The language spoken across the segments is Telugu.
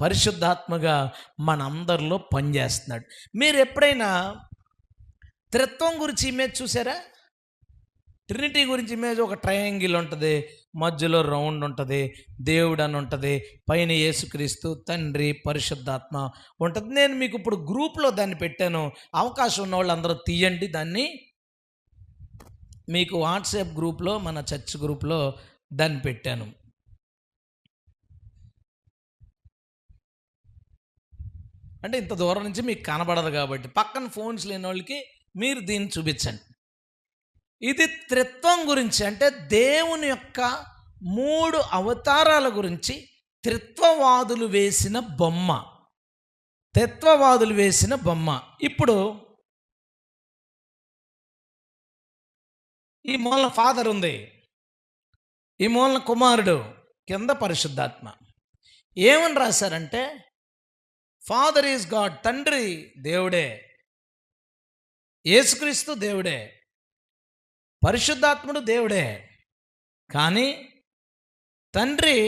పరిశుద్ధాత్మగా మనందరిలో పనిచేస్తున్నాడు. మీరు ఎప్పుడైనా త్రిత్వం గురించి ఇమేజ్ చూసారా? ట్రినిటీ గురించి ఇమేజ్ ఒక ట్రయాంగిల్ ఉంటుంది మధ్యలో రౌండ్ ఉంటుంది దేవుడు అని ఉంటుంది పైన యేసుక్రీస్తు తండ్రి పరిశుద్ధాత్మ ఉంటుంది. నేను మీకు ఇప్పుడు గ్రూప్లో దాన్ని పెట్టాను అవకాశం ఉన్న వాళ్ళందరూ తీయండి దాన్ని. మీకు వాట్సాప్ గ్రూప్లో మన చర్చ్ గ్రూప్లో దాన్ని పెట్టాను. అంటే ఇంత దూరం నుంచి మీకు కనబడదు కాబట్టి పక్కన ఫోన్స్ లేని వాళ్ళకి మీరు దీన్ని చూపించండి. ఇది త్రిత్వం గురించి అంటే దేవుని యొక్క మూడు అవతారాల గురించి త్రిత్వవాదులు వేసిన బొమ్మ. త్రిత్వవాదులు వేసిన బొమ్మ. ఇప్పుడు ఈ మూలన ఫాదర్ ఉంది. ఈ మూలన కుమారుడు కింద పరిశుద్ధాత్మ. ఏమని రాశారంటే ఫాదర్ ఈజ్ గాడ్ తండ్రి దేవుడే. యేసుక్రీస్తు దేవుడే. పరిశుద్ధాత్ముడు దేవుడే. కానీ తండ్రి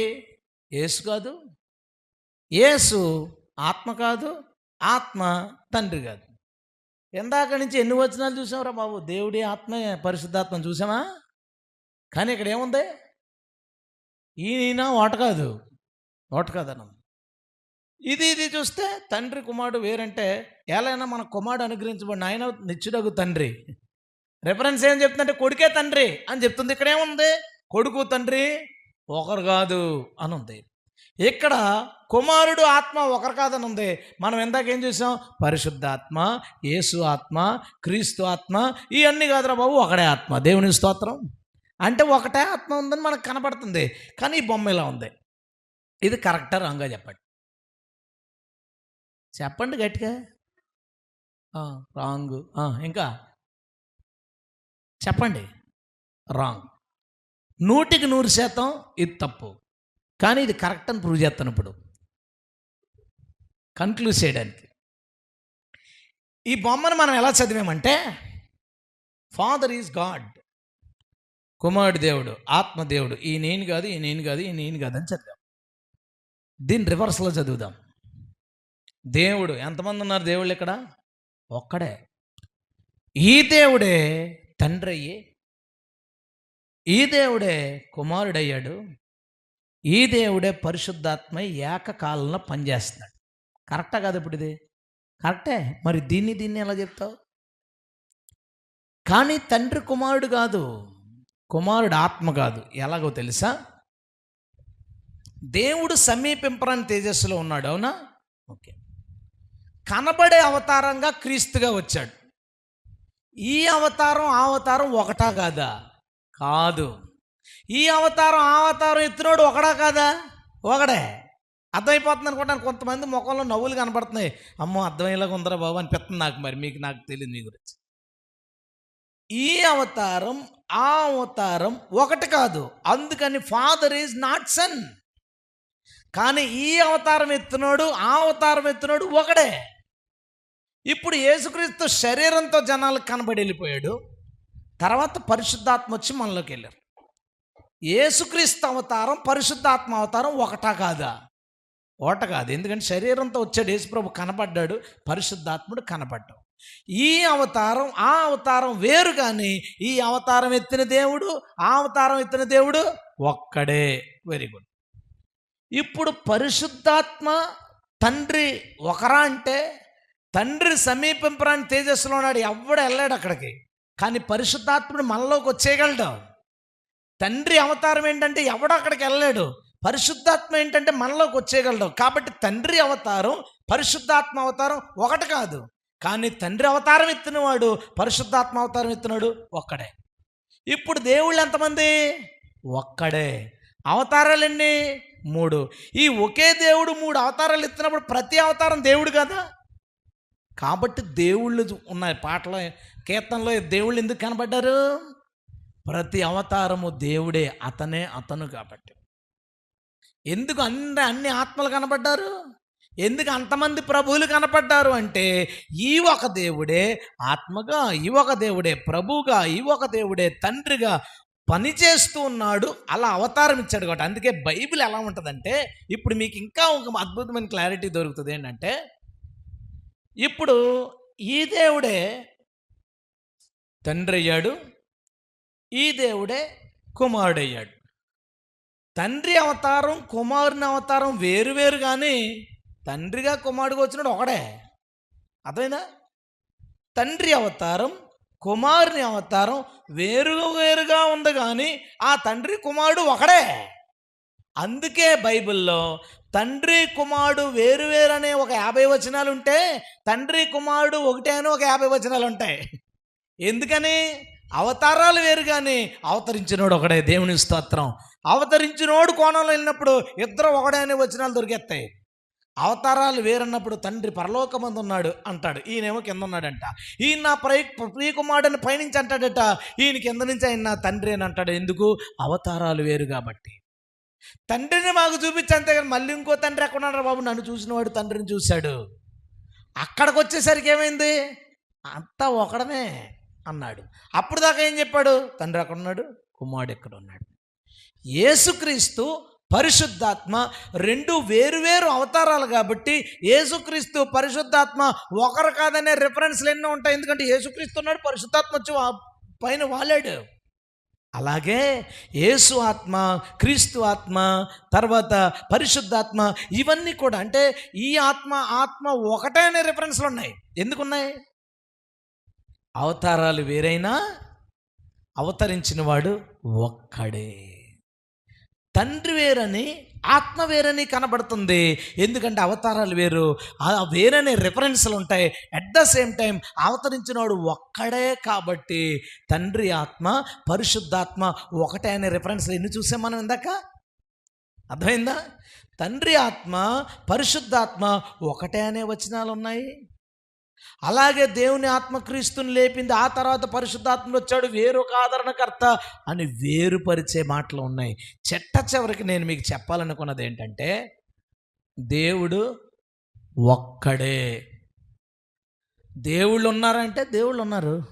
యేసు కాదు యేసు ఆత్మ కాదు ఆత్మ తండ్రి కాదు. ఎందాక నుంచి ఎన్ని వచనాలు చూసావురా బాబు? దేవుడి ఆత్మ పరిశుద్ధాత్మ చూసామా కానీ ఇక్కడ ఏముంది? ఈయన ఓట కాదు. ఓట కాదనం ఇది ఇది చూస్తే తండ్రి కుమారుడు వేరంటే ఎలా మన కుమారుడు అనుగ్రహించబడిన ఆయన నిచ్చుడగు తండ్రి. రెఫరెన్స్ ఏం చెప్తుందంటే కొడుకే తండ్రి అని చెప్తుంది. ఇక్కడ ఏముంది? కొడుకు తండ్రి ఒకరు కాదు అని ఉంది ఇక్కడ కుమారుడు ఆత్మ ఒకరు కాదని ఉంది మనం ఎందాక ఏం చూసాం? పరిశుద్ధాత్మ యేసు ఆత్మ క్రీస్తు ఆత్మ ఇవన్నీ కాదురా బాబు ఒకడే ఆత్మ. దేవుని స్తోత్రం. అంటే ఒకటే ఆత్మ ఉందని మనకు కనపడుతుంది. కానీ ఈ బొమ్మ ఇలా ఉంది. ఇది కరెక్టా రాంగా చెప్పండి. చెప్పండి గట్టిగా. రాంగ్. ఇంకా? చెప్పండి. రాంగ్. నూటికి నూరు శాతం ఇది తప్పు. కానీ ఇది కరెక్ట్ అని ప్రూవ్ చేస్తాను ఇప్పుడు కన్క్లూజ్ చేయడానికి. ఈ బొమ్మను మనం ఎలా చదివామంటే ఫాదర్ ఈజ్ గాడ్ కుమారుడు దేవుడు ఆత్మదేవుడు ఈ నేను కాదు ఈ నేను కాదు ఈ నేను కాదు అని చదివాం. దీన్ని రివర్స్లో చదువుదాం. దేవుడు ఎంతమంది ఉన్నారు దేవుళ్ళు ఇక్కడ? ఒక్కడే. ఈ దేవుడే తండ్రి అయ్యి ఈ దేవుడే కుమారుడయ్యాడు ఈ దేవుడే పరిశుద్ధాత్మ ఏకకాలంలో పనిచేస్తున్నాడు. కరెక్టా కాదు ఇప్పుడు ఇది? కరెక్టే. మరి దీన్ని దీన్ని ఎలా చెప్తావు? కానీ తండ్రి కుమారుడు కాదు కుమారుడు ఆత్మ కాదు. ఎలాగో తెలుసా? దేవుడు సమీపింపరాని తేజస్సులో ఉన్నాడు అవునా? ఓకే. కనబడే అవతారంగా క్రీస్తుగా వచ్చాడు. ఈ అవతారం ఆ అవతారం ఒకటా కాదా? కాదు. ఈ అవతారం ఆ అవతారం ఎత్తినోడు ఒకడా కాదా? ఒకడే. అర్థమైపోతుంది అనుకుంటాను కొంతమంది ముఖంలో నవ్వులు కనపడుతున్నాయి అమ్మో అర్థమయ్యేలాగా ఉందరా బాబు అనిపిస్తుంది నాకు మరి మీకు నాకు తెలియదు మీ గురించి. ఈ అవతారం ఆ అవతారం ఒకటి కాదు. అందుకని ఫాదర్ ఈజ్ నాట్ సన్ కానీ ఈ అవతారం ఎత్తినోడు ఆ అవతారం ఎత్తినోడు ఒకడే. ఇప్పుడు యేసుక్రీస్తు శరీరంతో జనాలకు కనబడి వెళ్ళిపోయాడు. తర్వాత పరిశుద్ధాత్మ వచ్చి మనలోకి వెళ్ళారు. యేసుక్రీస్తు అవతారం పరిశుద్ధాత్మ అవతారం ఒకటా కాదా? ఒకట కాదు. ఎందుకంటే శరీరంతో వచ్చాడు యేసుప్రభు కనపడ్డాడు. పరిశుద్ధాత్ముడు కనపడ్డం ఈ అవతారం ఆ అవతారం వేరు కానీ ఈ అవతారం ఎత్తిన దేవుడు ఆ అవతారం ఎత్తిన దేవుడు ఒక్కడే. వెరీ గుడ్ ఇప్పుడు పరిశుద్ధాత్మ తండ్రి ఒకరా అంటే తండ్రి సమీపింపరాని తేజస్సులో ఉన్నాడు ఎవడు వెళ్ళాడు అక్కడికి. కానీ పరిశుద్ధాత్ముడు మనలోకి వచ్చేయగలడు. తండ్రి అవతారం ఏంటంటే ఎవడు అక్కడికి వెళ్ళాడు పరిశుద్ధాత్మ ఏంటంటే మనలోకి వచ్చేయగలడు. కాబట్టి తండ్రి అవతారం పరిశుద్ధాత్మ అవతారం ఒకటి కాదు. కానీ తండ్రి అవతారం ఎత్తినవాడు పరిశుద్ధాత్మ అవతారం ఎత్తినాడు ఒక్కడే. ఇప్పుడు దేవుళ్ళు ఎంతమంది? ఒక్కడే. అవతారాలు ఎన్ని? మూడు. ఈ ఒకే దేవుడు మూడు అవతారాలు ఎత్తినప్పుడు ప్రతి అవతారం దేవుడు కదా? కాబట్టి దేవుళ్ళు ఉన్నాయి పాటల కీర్తనలో దేవుళ్ళు ఎందుకు కనబడ్డారు? ప్రతి అవతారము దేవుడే అతనే అతను కాబట్టి. ఎందుకు అన్ని అన్ని ఆత్మలు కనబడ్డారు? ఎందుకు అంతమంది ప్రభువులు కనపడ్డారు అంటే ఈ ఒక దేవుడే ఆత్మగా ఈ ఒక దేవుడే ప్రభువుగా ఈ ఒక దేవుడే తండ్రిగా పని చేస్తూ ఉన్నాడు అలా అవతారం ఇచ్చాడు కాబట్టి. అందుకే బైబిల్ ఎలా ఉంటుందంటే ఇప్పుడు మీకు ఇంకా ఒక అద్భుతమైన క్లారిటీ దొరుకుతుంది ఏంటంటే ఇప్పుడు ఈ దేవుడే తండ్రి అయ్యాడు ఈ దేవుడే కుమారుడయ్యాడు. తండ్రి అవతారం కుమారుని అవతారం వేరు వేరు కానీ తండ్రిగా కుమారుడిగా వచ్చినాడు ఒకడే. అర్థమైందా? తండ్రి అవతారం కుమారుని అవతారం వేరు వేరుగా ఉంది కానీ ఆ తండ్రి కుమారుడు ఒకడే. అందుకే బైబిల్లో తండ్రి కుమారుడు వేరు వేరు అనే ఒక యాభై వచనాలు ఉంటే తండ్రి కుమారుడు ఒకటే అని ఒక యాభై వచనాలు ఉంటాయి ఎందుకని? అవతారాలు వేరు కానీ అవతరించినోడు ఒకడే దేవుని స్తోత్రం. అవతరించినోడు కోణంలో వెళ్ళినప్పుడు ఇద్దరు ఒకడే అనే వచనాలు దొరికేస్తాయి అవతారాలు వేరన్నప్పుడు తండ్రి పరలోకమందు ఉన్నాడు అంటాడు. ఈయనేమో కింద ఉన్నాడంట ఈయన నా ప్రయ ప్రియకుమారుడని పైనుంచి అంటాడట. ఈయన కింద నుంచి ఆయన నా తండ్రి అని అంటాడు. ఎందుకు? అవతారాలు వేరు కాబట్టి. తండ్రిని మాకు చూపించంతే కానీ మళ్ళీ ఇంకో తండ్రి ఎక్కడ ఉన్నాడు బాబు? నన్ను చూసినవాడు తండ్రిని చూశాడు. అక్కడికి వచ్చేసరికి ఏమైంది? అంతా ఒకడమే అన్నాడు. అప్పుడు దాకా ఏం చెప్పాడు? తండ్రి ఎక్కడ ఉన్నాడు? కుమారుడు ఎక్కడ ఉన్నాడు? యేసుక్రీస్తు పరిశుద్ధాత్మ రెండు వేరువేరు అవతారాలు కాబట్టి యేసుక్రీస్తు పరిశుద్ధాత్మ ఒకరు కాదనే రిఫరెన్స్లు ఎన్నో ఉంటాయి. ఎందుకంటే యేసుక్రీస్తు ఉన్నాడు పరిశుద్ధాత్మ వచ్చి పైన వాలాడు. అలాగే యేసు ఆత్మ క్రీస్తు ఆత్మ తర్వాత పరిశుద్ధాత్మ ఇవన్నీ కూడా అంటే ఈ ఆత్మ ఆత్మ ఒకటే అనే రిఫరెన్స్లు ఉన్నాయి. ఎందుకున్నాయి? అవతారాలు వేరైనా అవతరించిన వాడు ఒక్కడే. తండ్రి వేరని ఆత్మ వేరని కనబడుతుంది. ఎందుకంటే అవతారాలు వేరు. ఆ వేరనే రిఫరెన్స్లు ఉంటాయి అట్ ద సేమ్ టైం అవతరించినవాడు ఒక్కడే కాబట్టి తండ్రి ఆత్మ పరిశుద్ధాత్మ ఒకటే అనే రిఫరెన్స్లు ఎన్ని చూసాం మనం ఇందాక? అర్థమైందా? తండ్రి ఆత్మ పరిశుద్ధాత్మ ఒకటే అనే వచనాలు ఉన్నాయి అలాగే దేవుని ఆత్మక్రీస్తుని లేపింది ఆ తర్వాత పరిశుద్ధాత్మలు వచ్చాడు వేరొక ఆదరణకర్త అని వేరుపరిచే మాటలు ఉన్నాయి. చెట్ట చివరికి నేను మీకు చెప్పాలనుకున్నది ఏంటంటే దేవుడు ఒక్కడే. దేవుళ్ళు ఉన్నారంటే దేవుళ్ళు ఉన్నారు.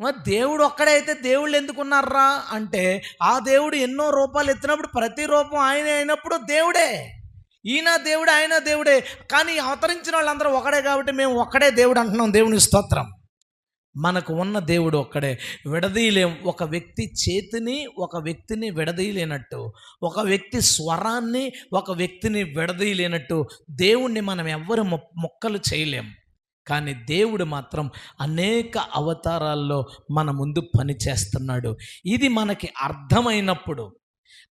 మరి దేవుడు ఒక్కడే అయితే దేవుళ్ళు ఎందుకున్నారా అంటే ఆ దేవుడు ఎన్నో రూపాలు ఎత్తినప్పుడు ప్రతి రూపం ఆయన అయినప్పుడు దేవుడే. ఈయన దేవుడే ఆయన దేవుడే. కానీ అవతరించిన వాళ్ళందరూ ఒకడే కాబట్టి మేము ఒక్కడే దేవుడు అంటున్నాం. దేవుని స్తోత్రం. మనకు ఉన్న దేవుడు ఒక్కడే. విడదీయలేం ఒక వ్యక్తి చేతిని ఒక వ్యక్తిని విడదీయలేనట్టు ఒక వ్యక్తి స్వరాన్ని ఒక వ్యక్తిని విడదీయలేనట్టు దేవుణ్ణి మనం ఎవ్వరు మొ- మొక్కలు చేయలేం. కానీ దేవుడు మాత్రం అనేక అవతారాల్లో మన ముందు పని చేస్తున్నాడు ఇది మనకి అర్థమైనప్పుడు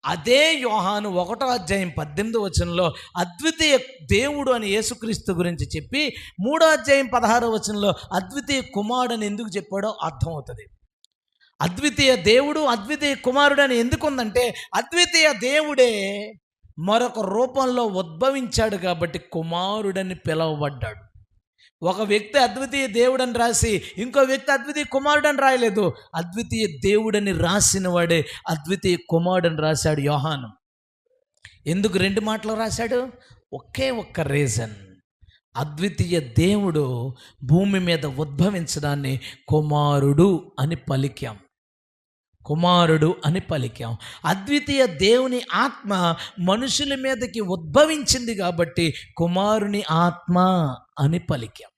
అదే యోహాను ఒకటో అధ్యాయం పద్దెనిమిది వచనంలో అద్వితీయ దేవుడు అని యేసుక్రీస్తు గురించి చెప్పి మూడో అధ్యాయం పదహారో వచనంలో అద్వితీయ కుమారుడు అని ఎందుకు చెప్పాడో అర్థమవుతుంది. అద్వితీయ దేవుడు అద్వితీయ కుమారుడు అని ఎందుకు ఉందంటే అద్వితీయ దేవుడే మరొక రూపంలో ఉద్భవించాడు కాబట్టి కుమారుడని పిలువబడ్డాడు. ఒక వ్యక్తి అద్వితీయ దేవుడని రాసి ఇంకో వ్యక్తి అద్వితీయ కుమారుడని రాయలేదు. అద్వితీయ దేవుడని రాసిన వాడే అద్వితీయ కుమారుడని రాశాడు యోహాను. ఎందుకు రెండు మాటలు రాశాడు? ఒకే ఒక్క రీజన్. అద్వితీయ దేవుడు భూమి మీద ఉద్భవించడాన్ని కుమారుడు అని పలికాం. కుమారుడు అని పలికాం. అద్వితీయ దేవుని ఆత్మ మనుషుల మీదకి ఉద్భవించింది కాబట్టి కుమారుని ఆత్మ అని పలికాం.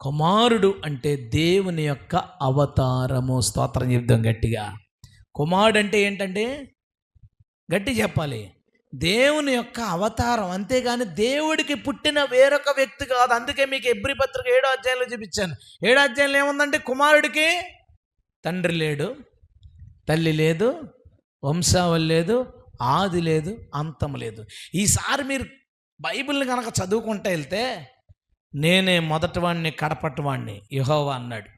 కుమారుడు అంటే దేవుని యొక్క అవతారము. స్తోత్రం చెప్దాం గట్టిగా. కుమారుడు అంటే ఏంటంటే? గట్టి చెప్పాలి. దేవుని యొక్క అవతారం. అంతేగాని దేవుడికి పుట్టిన వేరొక వ్యక్తి కాదు. అందుకే మీకు ఎబ్రి పత్రిక ఏడో అధ్యాయంలో చూపించాను. ఏడో అధ్యాయంలో ఏముందంటే? కుమారుడికి తండ్రి లేడు. తల్లి లేదు వంశావళి లేదు ఆది లేదు అంతం లేదు. ఈసారి మీరు బైబిల్ని కనుక చదువుకుంటూ వెళ్తే నేనే మొదటివాణ్ణి కడపటివాణ్ణి యెహోవా అన్నాడు.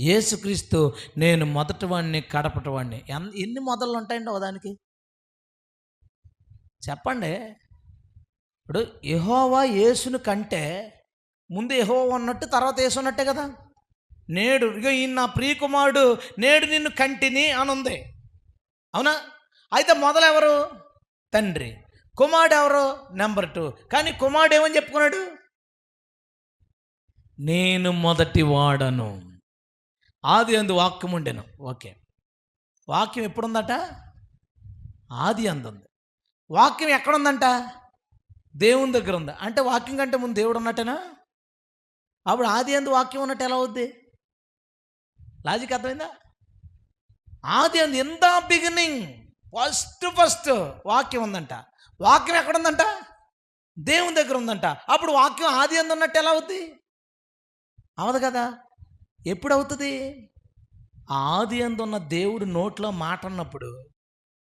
యేసుక్రీస్తు నేను మొదటివాణ్ణి కడపటివాణ్ణి. ఎన్ ఎన్ని మొదళ్ళు ఉంటాయండి ఓ దానికి? చెప్పండి. ఇప్పుడు యహోవా యేసును కంటే ముందు యహోవా ఉన్నట్టు తర్వాత యేసు ఉన్నట్టే కదా? నేడు ఇగో ఈయన నా ప్రియకుమారుడు నేడు నిన్ను కంటిని అని ఉంది అవునా? అయితే మొదలు ఎవరు తండ్రి. కుమారుడు ఎవరు నెంబర్ టూ. కానీ కుమారుడు ఏమని చెప్పుకున్నాడు? నేను మొదటి వాడను. ఆది అందు వాక్యం ఉండేను. ఓకే. వాక్యం ఎప్పుడుందట? ఆది అందు ఉంది వాక్యం ఎక్కడుందంట? దేవుని దగ్గర ఉంది అంటే వాక్యం కంటే ముందు దేవుడు ఉన్నట్టేనా అప్పుడు ఆది అందు వాక్యం ఉన్నట్టు ఎలా అవుద్ది? లాజిక్ అర్థమైందా? ఆది అందు ఎంత బిగినింగ్ ఫస్ట్ ఫస్ట్ వాక్యం ఉందంట. వాక్యం ఎక్కడ ఉందంట? దేవుని దగ్గర ఉందంట. అప్పుడు వాక్యం ఆది అంది ఉన్నట్టు ఎలా అవుద్ది? అవదు కదా. ఎప్పుడు అవుతుంది? ఆది అందున్న దేవుడు నోట్లో మాట అన్నప్పుడు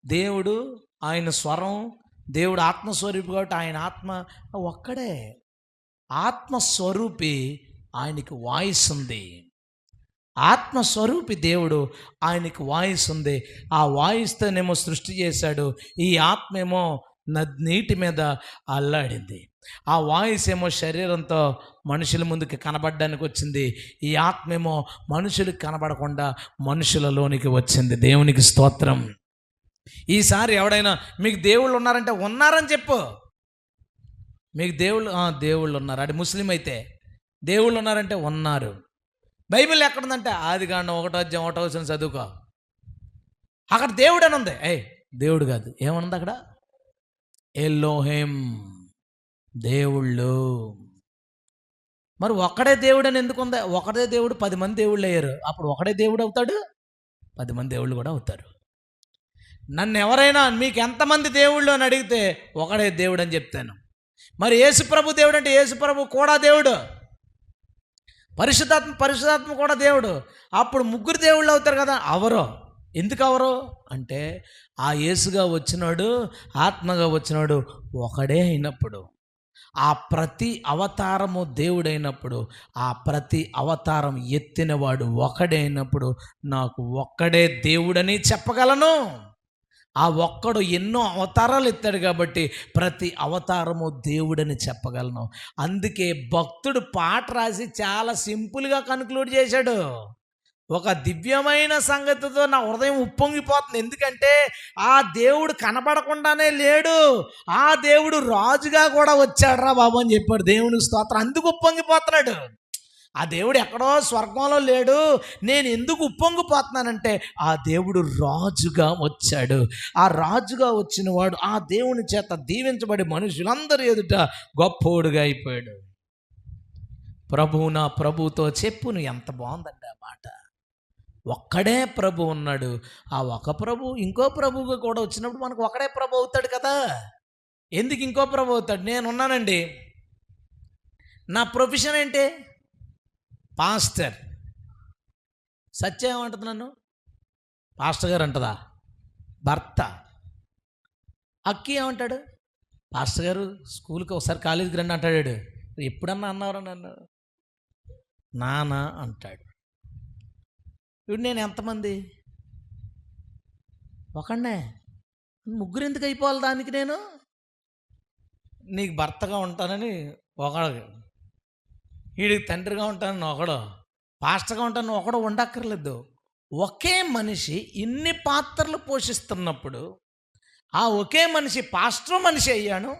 దేవుడు ఆయన స్వరం దేవుడు ఆత్మస్వరూపి కాబట్టి ఆయన ఆత్మ ఒక్కడే. ఆత్మస్వరూపి ఆయనకి వాయిస్ ఉంది. ఆత్మస్వరూపి దేవుడు ఆయనకి వాయిస్ ఉంది. ఆ వాయిస్తోనేమో సృష్టి చేశాడు. ఈ ఆత్మేమో నద్ నీటి మీద అల్లాడింది. ఆ వాయిస్ ఏమో శరీరంతో మనుషుల ముందుకి కనబడడానికి వచ్చింది. ఈ ఆత్మేమో మనుషులకు కనబడకుండా మనుషులలోనికి వచ్చింది. దేవునికి స్తోత్రం. ఈసారి ఎవడైనా మీకు దేవుళ్ళు ఉన్నారంటే ఉన్నారని చెప్పు. మీకు దేవుళ్ళు ఆ, దేవుళ్ళు ఉన్నారు. అంటే ముస్లిం అయితే దేవుళ్ళు ఉన్నారంటే ఉన్నారు. బైబిల్ ఎక్కడుందంటే ఆది కాండం ఒకటో అధ్యాయం ఒకటో వచ్చిన చదువుకో. అక్కడ దేవుడు అని ఉంది. ఏ దేవుడు కాదు. ఏమనుంది అక్కడ? ఎల్లోహేం దేవుళ్ళు. మరి ఒక్కడే దేవుడు అని ఎందుకు ఉంది ఒకడే దేవుడు పది మంది దేవుళ్ళు అయ్యారు. అప్పుడు ఒకడే దేవుడు అవుతాడు పది మంది దేవుళ్ళు కూడా అవుతారు. నన్ను ఎవరైనా మీకు ఎంతమంది దేవుళ్ళు అని అడిగితే ఒకడే దేవుడు అని చెప్తాను. మరి యేసుప్రభు దేవుడు అంటే యేసుప్రభు కూడా దేవుడు. పరిశుద్ధాత్మ పరిశుధాత్మ కూడా దేవుడు. అప్పుడు ముగ్గురు దేవుళ్ళు అవుతారు కదా అవరు? ఎందుకు అవరు? అంటే ఆ యేసుగా వచ్చినాడు ఆత్మగా వచ్చినాడు ఒకడే అయినప్పుడు. ఆ ప్రతి అవతారము దేవుడైనప్పుడు ఆ ప్రతి అవతారం ఎత్తినవాడు ఒకడే అయినప్పుడు నాకు ఒక్కడే దేవుడని చెప్పగలను. ఆ ఒక్కడు ఎన్నో అవతారాలు ఎత్తాడు కాబట్టి ప్రతి అవతారము దేవుడని చెప్పగలను. అందుకే భక్తుడు పాట రాసి చాలా సింపుల్గా కన్క్లూడ్ చేశాడు. ఒక దివ్యమైన సంగతితో నా హృదయం ఉప్పొంగిపోతుంది. ఎందుకంటే ఆ దేవుడు కనబడకుండానే లేడు. ఆ దేవుడు రాజుగా కూడా వచ్చాడు రా బాబు అని చెప్పాడు. దేవుని స్తోత్రం. అందుకు ఉప్పొంగిపోతున్నాడు. ఆ దేవుడు ఎక్కడో స్వర్గంలో లేడు. నేను ఎందుకు ఉప్పొంగిపోతున్నానంటే ఆ దేవుడు రాజుగా వచ్చాడు. ఆ రాజుగా వచ్చిన వాడు ఆ దేవుని చేత దీవించబడి మనుషులందరి ఎదుట గొప్పోడుగా అయిపోయాడు. ప్రభువు నా ప్రభుతో చెప్పును ఎంత బాగుందండి ఆ మాట. ఒక్కడే ప్రభు ఉన్నాడు. ఆ ఒక ప్రభు ఇంకో ప్రభువుగా కూడా వచ్చినప్పుడు మనకు ఒకడే ప్రభు అవుతాడు కదా. ఎందుకు ఇంకో ప్రభు అవుతాడు? నేను ఉన్నానండి నా ప్రొఫెషన్ ఏంటి? పాస్టర్. సత్య ఏమంటుంది నన్ను? పాస్టర్ గారు అంటదా భర్త. అక్కి ఏమంటాడు? పాస్టర్ గారు స్కూల్కి ఒకసారి కాలేజీకి రండి అంటాడు ఎప్పుడన్నా అన్నారు నన్ను? నాన్న అంటాడు. ఇప్పుడు నేను ఎంతమంది? ఒకనే ముగ్గురు ఎందుకు అయిపోవాలి దానికి నేను? నీకు భర్తగా ఉంటానని ఒక వీడికి తండ్రిగా ఉంటానని ఒకడు పాస్టర్గా ఉంటాను ఒకడు ఉండక్కర్లేదు. ఒకే మనిషి ఇన్ని పాత్రలు పోషిస్తున్నప్పుడు ఆ ఒకే మనిషి పాస్టర్ మనిషి అయ్యాను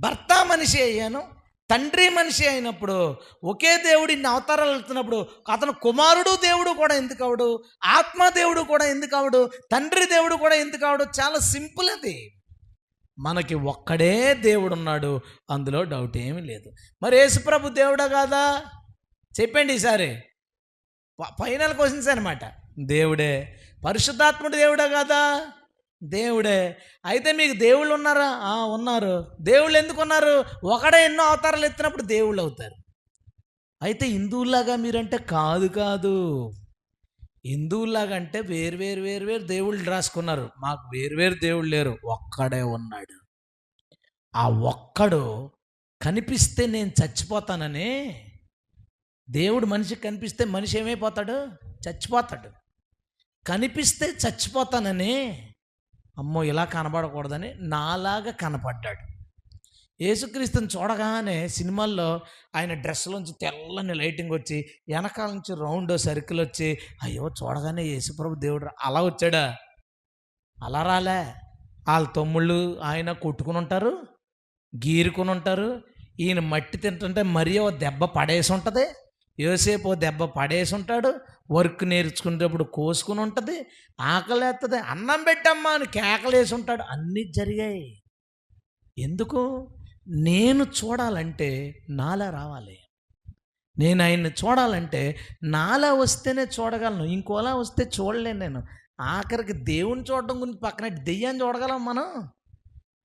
భర్త మనిషి అయ్యాను తండ్రి మనిషి అయినప్పుడు ఒకే దేవుడు ఇన్ని అవతారాలు వెళ్తున్నప్పుడు అతను కుమారుడు దేవుడు కూడా ఎందుకు అవడు ఆత్మ దేవుడు కూడా ఎందుకు అవడు తండ్రి దేవుడు కూడా ఎందుకు అవడు చాలా సింపుల్ అది. మనకి ఒక్కడే దేవుడు ఉన్నాడు అందులో డౌట్ ఏమీ లేదు. మరి యేసుప్రభు దేవుడా కాదా? చెప్పండి ఈసారి. ఫైనల్ క్వశ్చన్స్ అనమాట దేవుడే పరిశుద్ధాత్ముడు దేవుడా కాదా? దేవుడే. అయితే మీకు దేవుళ్ళు ఉన్నారా? ఉన్నారు. దేవుళ్ళు ఎందుకు ఉన్నారు ఒకడే ఎన్నో అవతారాలు ఎత్తినప్పుడు దేవుళ్ళు అవుతారు. అయితే హిందువులాగా మీరంటే కాదు కాదు. హిందువులాగా అంటే వేరు వేరు వేరు వేరు దేవుళ్ళు రాసుకున్నారు. మాకు వేరు వేరు దేవుళ్ళు లేరు. ఒక్కడే ఉన్నాడు. ఆ ఒక్కడు కనిపిస్తే నేను చచ్చిపోతానని దేవుడు మనిషికి కనిపిస్తే మనిషి ఏమైపోతాడు? చచ్చిపోతాడు. కనిపిస్తే చచ్చిపోతానని అమ్మో ఇలా కనబడకూడదని నాలాగా కనపడ్డాడు. యేసుక్రీస్తుని చూడగానే సినిమాల్లో ఆయన డ్రెస్లోంచి తెల్లని లైటింగ్ వచ్చి వెనకాల నుంచి రౌండ్ సర్కిల్ వచ్చి అయ్యో చూడగానే యేసుప్రభు దేవుడు అలా వచ్చాడా? అలా రాలే. వాళ్ళ తమ్ముళ్ళు ఆయన కొట్టుకుని ఉంటారు గీరుకుని ఉంటారు ఈయన మట్టి తింటుంటే మరీ ఓ దెబ్బ పడేసి ఉంటుంది యోసేపు ఓ దెబ్బ పడేసి ఉంటాడు వర్క్ నేర్చుకునేటప్పుడు కోసుకుని ఉంటుంది ఆకలేస్తుంది అన్నం పెట్టమ్మా అని కేకలేసి ఉంటాడు అన్నీ జరిగాయి. ఎందుకు? నేను చూడాలంటే నాలా రావాలి. నేను ఆయన్ని చూడాలంటే నాలా వస్తేనే చూడగలను ఇంకోలా వస్తే చూడలేను నేను. ఆఖరికి దేవుని చూడడం గురించి పక్కన దెయ్యాన్ని చూడగలం మనం?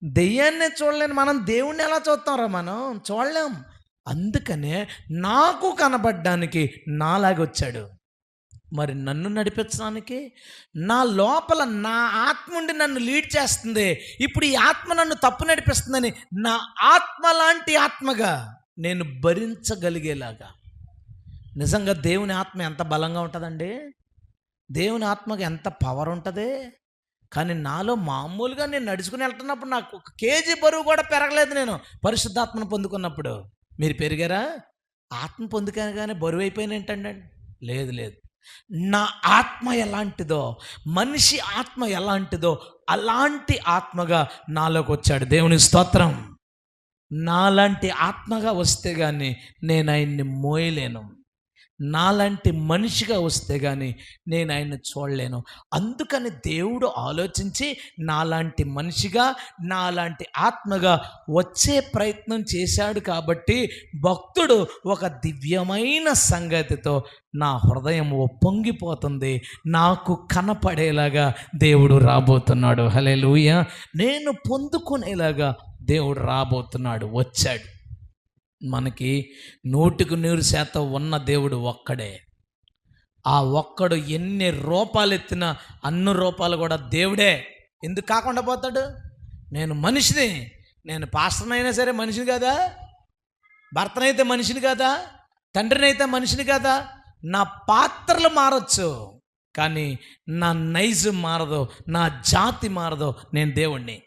దెయ్యాన్నే చూడలేను మనం దేవుణ్ణి ఎలా చూస్తాంరా మనం? చూడలేం. అందుకనే నాకు కనబడ్డానికి నాలాగొచ్చాడు. మరి నన్ను నడిపించడానికి? నా లోపల నా ఆత్మ ఉండి నన్ను లీడ్ చేస్తుంది. ఇప్పుడు ఈ ఆత్మ నన్ను తప్పు నడిపిస్తుందని నా ఆత్మ లాంటి ఆత్మగా నేను భరించగలిగేలాగా. నిజంగా దేవుని ఆత్మ ఎంత బలంగా ఉంటుందండి? దేవుని ఆత్మకి ఎంత పవర్ ఉంటుంది? కానీ నాలో మామూలుగా నేను నడుచుకుని వెళ్తున్నప్పుడు నాకు ఒక కేజీ బరువు కూడా పెరగలేదు నేను పరిశుద్ధాత్మను పొందుకున్నప్పుడు. మీరు పెరిగారా? ఆత్మ పొందుకోగానే బరువు అయిపోయిన ఏంటండి లేదు లేదు. నా ఆత్మ ఎలాంటిదో మనిషి ఆత్మ ఎలాంటిదో అలాంటి ఆత్మగా నాలోకి వచ్చాడు. దేవుని స్తోత్రం. నాలాంటి ఆత్మగా వస్తే కానీ నేను ఆయన్ని మోయలేను. నాలాంటి మనిషిగా వస్తే కానీ నేను ఆయన్ని చూడలేను. అందుకని దేవుడు ఆలోచించి నాలాంటి మనిషిగా నాలాంటి ఆత్మగా వచ్చే ప్రయత్నం చేశాడు కాబట్టి భక్తుడు ఒక దివ్యమైన సంగతితో నా హృదయం ఒప్పొంగిపోతుంది నాకు కనపడేలాగా దేవుడు రాబోతున్నాడు. హలే నేను పొందుకునేలాగా దేవుడు రాబోతున్నాడు వచ్చాడు. మనకి నూటికి నూరు శాతం ఉన్న దేవుడు ఒక్కడే. ఆ ఒక్కడు ఎన్ని రూపాలు ఎత్తినా అన్ని రూపాలు కూడా దేవుడే. ఎందుకు కాకుండా పోతాడు? నేను మనిషిని నేను పాస్టర్నైనా సరే మనిషిని కదా? భర్తనైతే మనిషిని కదా? తండ్రినైతే మనిషిని కదా? నా పాత్రలు మారచ్చు కానీ నా నైజం మారదు నా జాతి మారదు నేను దేవుణ్ణి.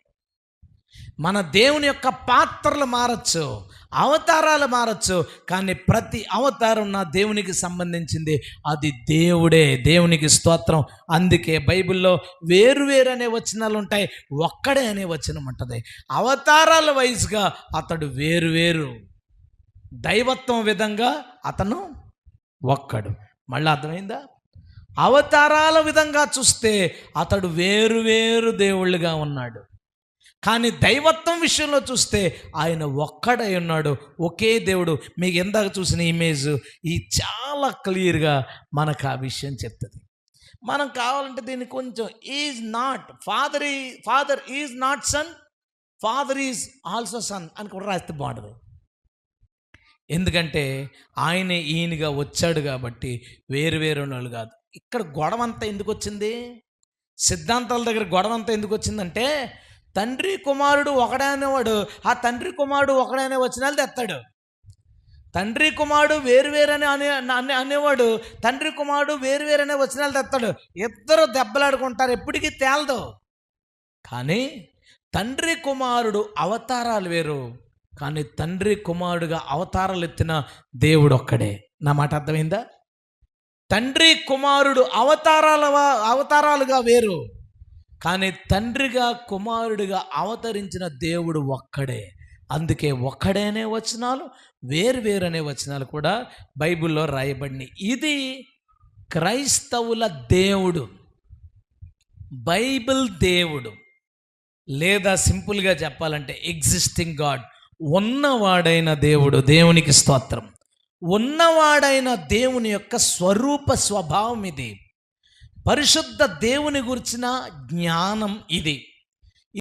మన దేవుని యొక్క పాత్రలు మారచ్చు అవతారాలు మారచ్చు కానీ ప్రతి అవతారం నా దేవునికి సంబంధించింది. అది దేవుడే దేవునికి స్తోత్రం. అందుకే బైబిల్లో వేరు వేరు అనే వచనాలు ఉంటాయి ఒక్కడే అనే వచనం ఉంటుంది. అవతారాల వయసుగా అతడు వేరు వేరు దైవత్వం విధంగా అతను ఒక్కడు. మళ్ళీ అర్థమైందా? అవతారాల విధంగా చూస్తే అతడు వేరు వేరు దేవుళ్ళుగా ఉన్నాడు. కానీ దైవత్వం విషయంలో చూస్తే ఆయన ఒక్కడై ఉన్నాడు. ఒకే దేవుడు. మీకు ఎందాక చూసిన ఇమేజ్ ఈ చాలా క్లియర్గా మనకు ఆ విషయం చెప్తుంది. మనం కావాలంటే దీన్ని కొంచెం ఈజ్ నాట్ ఫాదర్ ఈ father is not son father is also son అని కూడా రాస్తే బాగుంటుంది. ఎందుకంటే ఆయనే ఈయనగా వచ్చాడు కాబట్టి వేరు వేరు వాళ్ళు కాదు. ఇక్కడ గొడవ అంతా ఎందుకు వచ్చింది? సిద్ధాంతాల దగ్గర గొడవ అంతా ఎందుకు వచ్చిందంటే తండ్రి కుమారుడు ఒకడే అనేవాడు ఆ తండ్రి కుమారుడు ఒకడే అనే వచనాలు తెస్తాడు. తండ్రి కుమారుడు వేరువేరని అనే అనే అనేవాడు తండ్రి కుమారుడు వేరు వేరు అనే వచనాలు తెస్తాడు. ఇద్దరు దెబ్బలాడుకుంటారు ఎప్పటికీ తేలదు. కానీ తండ్రి కుమారుడు అవతారాలు వేరు. కానీ తండ్రి కుమారుడుగా అవతారాలు ఎత్తిన దేవుడు ఒక్కడే. నా మాట అర్థమైందా? తండ్రి కుమారుడు అవతారాల అవతారాలుగా వేరు. కానీ తండ్రిగా కుమారుడిగా అవతరించిన దేవుడు ఒక్కడే. అందుకే ఒక్కడేనే వచనాలు వేరు వేరు అనే వచనాలు కూడా బైబిల్లో రాయబడినాయి ఇది క్రైస్తవుల దేవుడు బైబిల్ దేవుడు లేదా సింపుల్గా చెప్పాలంటే ఎగ్జిస్టింగ్ గాడ్ ఉన్నవాడైన దేవుడు దేవునికి స్తోత్రం. ఉన్నవాడైన దేవుని యొక్క స్వరూప స్వభావం ఇది. పరిశుద్ధ దేవుని గురించిన జ్ఞానం ఇది.